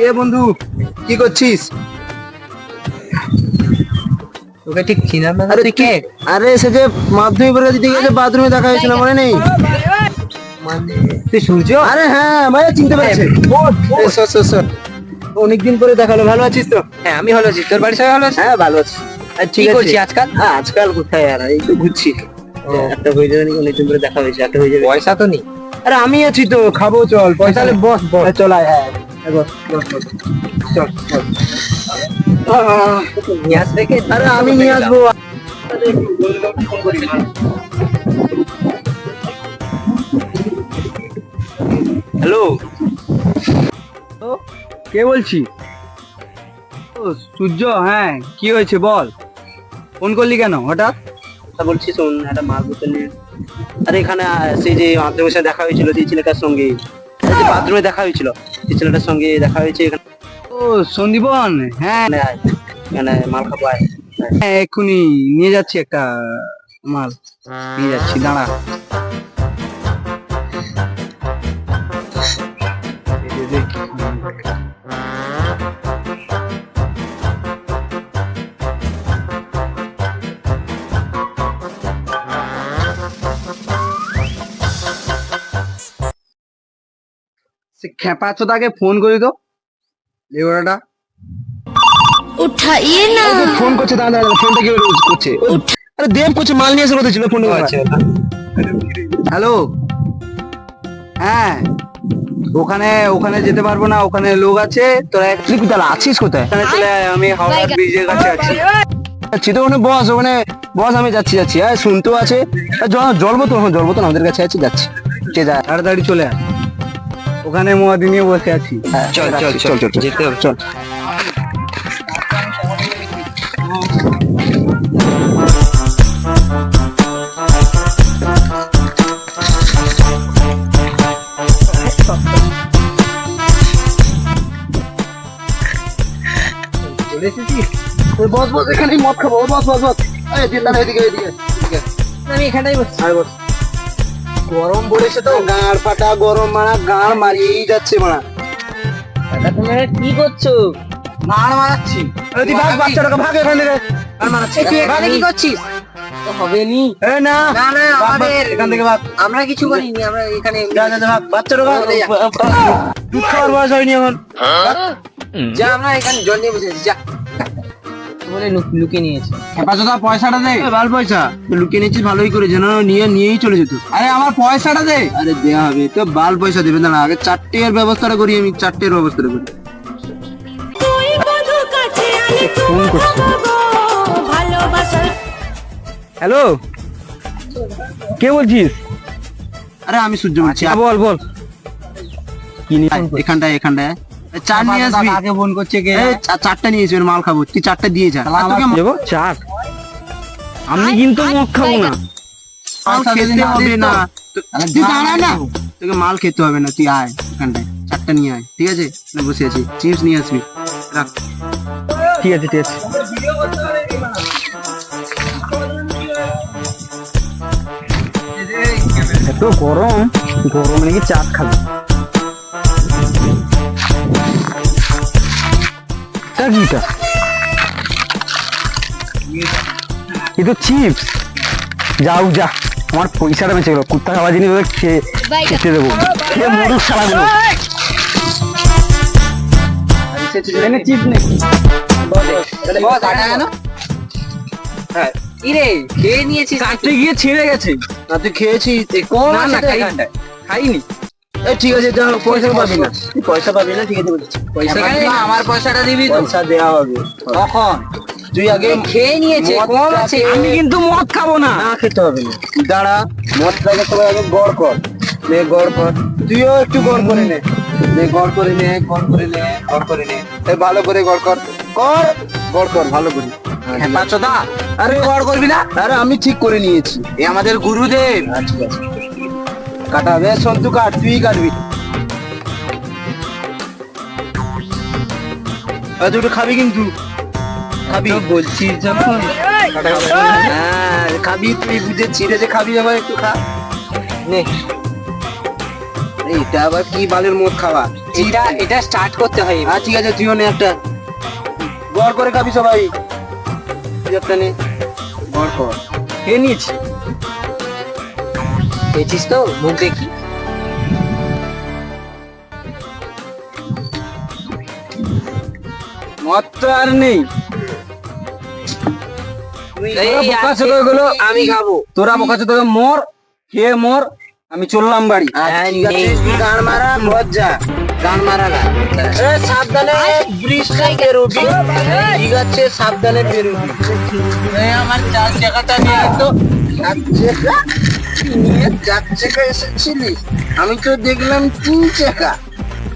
এ বন্ধু কি করছিস? তোকে ঠিক চিনার না আরে কে? আরে সে যে মাধ্যমিক পরীক্ষা দিতে গিয়ে বাথরুমে দেখা হয়েছিল মনে নেই? মানে তুই সূর্য আরে হ্যাঁ ভাই চিনতে পেরেছে। এ, সর সর সর অনেকদিন পরে দেখা হলো ভালো আছিস তো? হ্যাঁ আমি ভালো আছি। তোর বাড়ির সবাই ভালো আছে? হ্যাঁ ভালো আছি। আর কি করছিস আজকাল? হ্যাঁ আজকাল কোথায় আর? এই তো ঘুরছি। একটা হয়ে যাবে নাকি? অনেকদিন পরে দেখা হয়েছে একটা হয়ে যাবে। পয়সা তো নেই। আরে আমি আছি তো খাব চল। পয়সা বস বস। হ্যাঁ, চল আয়। হ্যাঁ, আমি নিয়ে আসব হ্যালো? কে বলছি? ও সূর্য হ্যাঁ কি হয়েছে বল? ফোন করলি কেন হঠাৎ? বলছি শোন একটা মাল বোতল নিয়ে আরে এখানে সেই যে মাধ্যমের সাথে দেখা হয়েছিল সেই ছেলেটার সঙ্গে? বাথরুমে দেখা হয়েছিল। সেই ছেলেটার সঙ্গে দেখা হয়েছে এখানে। ও সন্দীপন? হ্যাঁ। মানে মাল খাব হ্যাঁ এক্ষুনি নিয়ে যাচ্ছি একটা মাল। নিয়ে যাচ্ছি দাঁড়া। সে খেপাচ্ছ তাকে ফোন করি তো। না। ফোন করছে দাঁড়া ফোনটা কি করছে? আরে দেব করছে মাল নিয়ে এসে ছিল আচ্ছা, হ্যালো? হ্যাঁ। ওখানে ওখানে যেতে পারব না ওখানে লোক আছে। তোরা তুই কোথায় আছিস কোথায়? ওখানে চলে আয়, আমি হাওড়া ব্রিজের কাছে আছি। তো ওখানে বস ওখানে বস আমি যাচ্ছি যাচ্ছি। হ্যাঁ শুনতেও আছে। আর জল জলবো তো হ্যাঁ, জলবো তো আমাদের কাছে আছে যাচ্ছি। ঠিক আছে তাড়াতাড়ি চলে আয়। ওখানে মোয়াদি নিয়ে বসে আছি। হ্যাঁ, চল চল চল চল যেতে হবে। চল। বস বস এখানেই মদ খাব বস বস বস। এই এদিকে এদিকে এদিকে। আমি এখানটাই বসছি। আরে বস গরম পড়েছে তো। গাঁড় ফাটা গরম মারা গাঁড় মারিয়েই যাচ্ছে মারা। দাদা তুমি কি করছ? গাঁড় মারাচ্ছি। তুই ভাগ বাচ্চাটাকে ভাগ এখান থেকে। গাঁড় মারাচ্ছি। তুই এখানে কি করছিস? হবে নি এ না। না না ভাগ, ভাগ, আমাদের এখান থেকে ভাগ। আমরা কিছু করিনি আমরা এখানে যা যা যা ভাগ বাচ্চাটা ভাগ। চলে যা। বয়স হয়নি এখন। যা আমরা এখানে জল নিয়ে বসে আছি যা। বলে লুক- লুকিয়ে নিয়েছি। পাঁচশো পয়সাটা দে। ভালো পয়সা। লুকিয়ে নিয়েছিস ভালোই করে যেন নিয়ে নিয়েই চলে যেত। আরে আমার পয়সাটা দে। আরে দেয়া হবে। তো বাল পয়সা দেবে। না আগে চারটে এর ব্যবস্থাটা করি আমি চারটের ব্যবস্থাটা করি। ফোন করছে। হ্যালো? কে বলছিস? আরে আমি সূর্য বলছি। বল বল। কি এখানটায় এখানটায়। চার নিয়ে আসবি। আগে ফোন করছে কে? চারটা নিয়ে আসবি মাল খাব। তুই চারটা দিয়ে যা। দেবো? চার। আমি কিন্তু মদ খাব না। মাল খেতে হবে না। তুই দাঁড়া না। তোকে মাল খেতে হবে না। তুই আয় এখানটায়। চারটা নিয়ে আয়। ঠিক আছে? বসে আছি। চিপস নিয়ে আসবি। রাখ। ঠিক আছে ঠিক আছে। এত গরম। গরম নাকি চাট খাবে। এটা কিটা এ তো চিপস যাও যা। আমার পয়সাটা বেঁচে গেল। কুত্তা খাওয়া জিনিস ওদের খেয়ে খেতে দেবো। খেয়ে মরুক সারাগুলো এনে চিপস নেই বস আটা কেন হ্যাঁ। কি খেয়ে নিয়েছিস কাটতে গিয়ে ছিঁড়ে গেছে। না তুই খেয়েছিস। কোন না না খাইনি। ঠিক আছে যা পয়সা পাবি না। তুই পয়সা পাবি না ঠিক আছে পয়সা আমার পয়সাটা দিবি তো। পয়সা দেওয়া হবে। কখন? তুই আগে খেয়ে নিয়েছে কম আছে। আমি কিন্তু মদ খাব না। না খেতে হবে না। দাঁড়া মদটাকে সবাই আগে গড় কর। নে গড় কর। তুইও একটু গড় করে নে। নে গড় করে নে গড় করে নে গড় করে নে। এই ভালো করে গড় কর। কর গড় কর ভালো করে। হ্যাঁ পাঁচশোটা আরে গড় করবি না? আরে আমি ঠিক করে নিয়েছি। এ আমাদের গুরুদেব। আচ্ছা আচ্ছা। কাটা হবে সন্তু কাট তুই কাটবি। একটু খাবি কিন্তু। খাবি। বলছিস যখন হ্যাঁ খাবি তুই বুঝে ছিঁড়ে যে খাবি আবার একটু খা। নে। এটা আবার কি বালের মদ খাওয়া? এটা এটা স্টার্ট করতে হয় হ্যাঁ ঠিক আছে তুইও নে একটা। গড় করে খাবি সবাই। একটা নে। গড় কর। খেয়ে নিয়েছি? খেয়েছিস তো? মুখ দেখি। মদ তো আর নেই। আমি খাব। তোরা বোকা ছোট মর খেয়ে মর আমি চললাম বাড়ি। হ্যাঁ, ঠিক আছে নেই। তুই গান মারা লজ্জা। গান মারা না সাবধানে থেকে বেরোবি ঠিক আছে সাবধানে বেরোবি আমার চার চাকাটা নিয়ে তো। নিয়ে চার চাকা এসেছিলি? আমি তো দেখলাম তিন চাকা।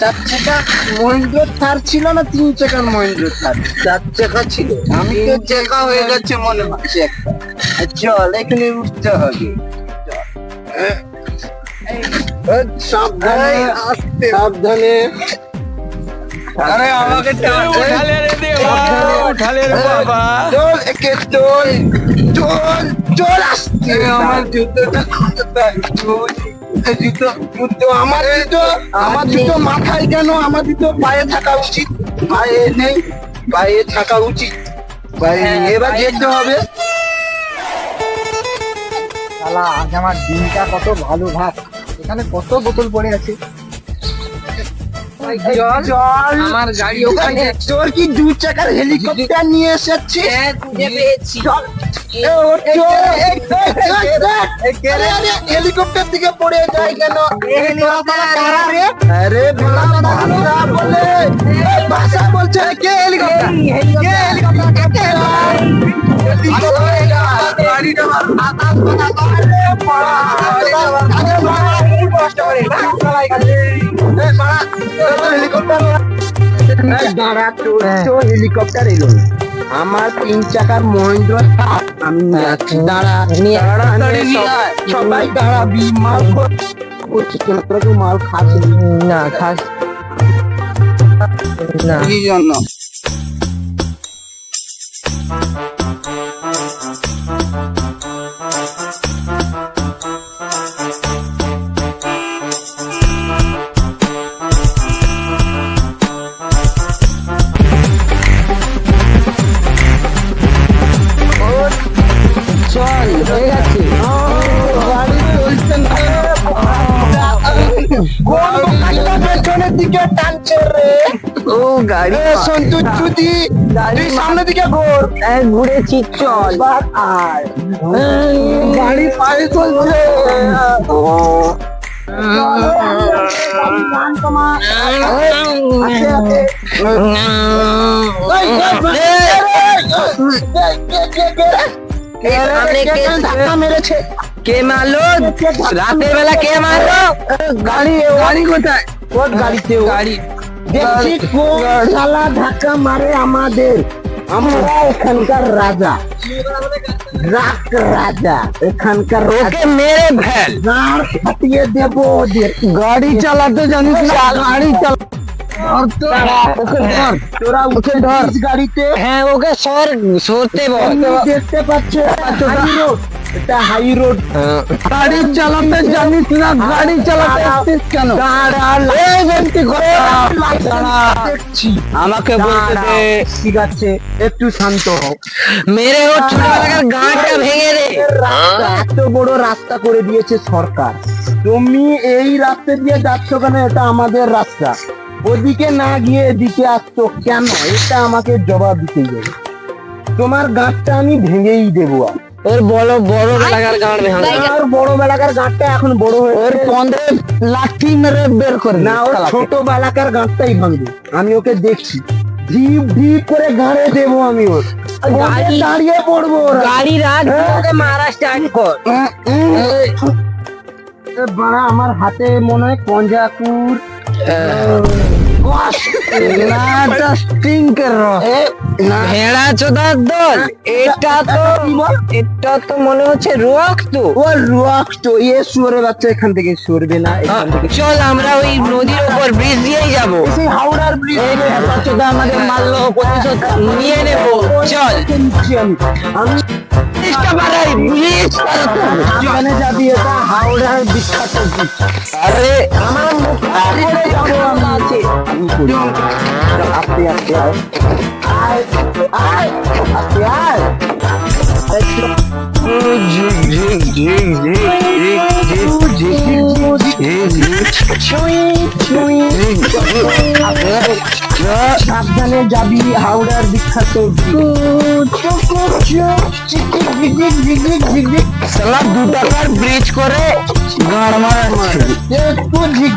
চার চাকা মহেন্দ্র থার ছিল না তিন চাকার মহেন্দ্র থার? চার চাকা ছিল। আমি তো চাকা হয়ে গেছে মনে হচ্ছে একটা চল এখানে উঠতে হবে। সাবধানে সাবধানে। আরে আমাকে উঠালে রে দেবা উঠালে রে বাবা। চল একে চল চল চল আসতে আমার জুতোটা জুতো জুতো আমার জুতো আমার জুতো মাথায় কেন আমার জুতো পায়ে থাকা উচিত পায়ে নেই পায়ে থাকা উচিত পায়ে এবার যেতে হবে শালা আজ আমার দিনটা কত ভালো ভাব এখানে কত বোতল পড়ে আছে জল আমার গাড়ি ওখানে তোর কি দু চাকার হেলিকপ্টার নিয়ে এসেছে হ্যাঁ, খুঁজে পেয়েছি। হেলিকপ্টার দিকে পড়ে যায় কেন? আরে ভালো না বলে ভাষা বলছে কে হেলিকপ্টার এলো আমার তিন চাকার মহেন্দ্র। আমি দাঁড়া সবাই দাঁড়াবি মাল করছিস? মাল খাস না খাস না কি জন্য পেছনের দিকে টানছে রে। ও গাড়ি সন্তু তুই সামনের দিকে ঘোর। ঘুরেছি চল। আয়। গাড়ি পায়ে চলছে। ধাক্কা মেরেছে? কে মারলো? রাতের বেলা কে মারলো? গাড়ি গাড়ি কোথায়? কোন গাড়িতে গাড়ি দেখছি কোন শালা ধাক্কা মারে আমাদের আমরা এখানকার রাজা রাক রাজা এখানকার ওকে মেরে ফেল গাড় ফাটিয়ে দেবো ওদের গাড়ি চালাতে জানিস না গাড়ি চালা তোরা উঠে ধর গাড়িতে হ্যাঁ ওকে সর সরতে বল এমনি দেখতে পাচ্ছ হাই রোড এটা হাই রোড গাড়ি চালাতে জানিস না গাড়ি চালাতে আসছিস কেন? আমাকে বলতে দে। ঠিক আছে একটু শান্ত হও। মেরে ও ছোটবেলাকার ভেঙে দে। এত বড় রাস্তা করে দিয়েছে সরকার। তুমি এই রাস্তা দিয়ে যাচ্ছ কেন? এটা আমাদের রাস্তা। ওদিকে না গিয়ে এদিকে আসছো কেন? এটা আমাকে জবাব দিতে হবে। তোমার গাঁটটা আমি ভেঙেই দেবো আর ওর বড় বড় বেলাকার গাঁট ভেঙে আর বড় বেলাকার গাঁটটা এখন বড় হয়ে ওর পন্দরে লাঠি মেরে বের করে না ওর ছোট বেলাকার গাঁটটাই ভাঙবে। আমি ওকে দেখছি। ঢিপ ঢিপ করে গাড়ে দেবো আমি ওর। গাড়ি- দাঁড়িয়ে পড়ব গাড়ি রাখ ওকে মারা স্টার্ট কর। বাড়া আমার হাতে মনে হয় পঞ্জাকুর ভেড়া চোদার দল। এটা তো এটা তো মনে হচ্ছে রক্ত ও রক্ত এ শুয়োরের বাচ্চা এখান থেকে সরবে না এখান থেকে চল আমরা ওই নদীর উপর ব্রিজ দিয়েই যাব। সেই হাওড়ার এই শুধু আমাদের মারলো প্রতিশোধ নিয়ে নেব। চল। আমি হাওড়ার আরে আয় আয় আস্তে আয়। ওইখানে যাবি হাওড়ার বিখ্যাত সালা দু টাকার ব্রিজ করে গাড় মারাচ্ছে একটু ঝিক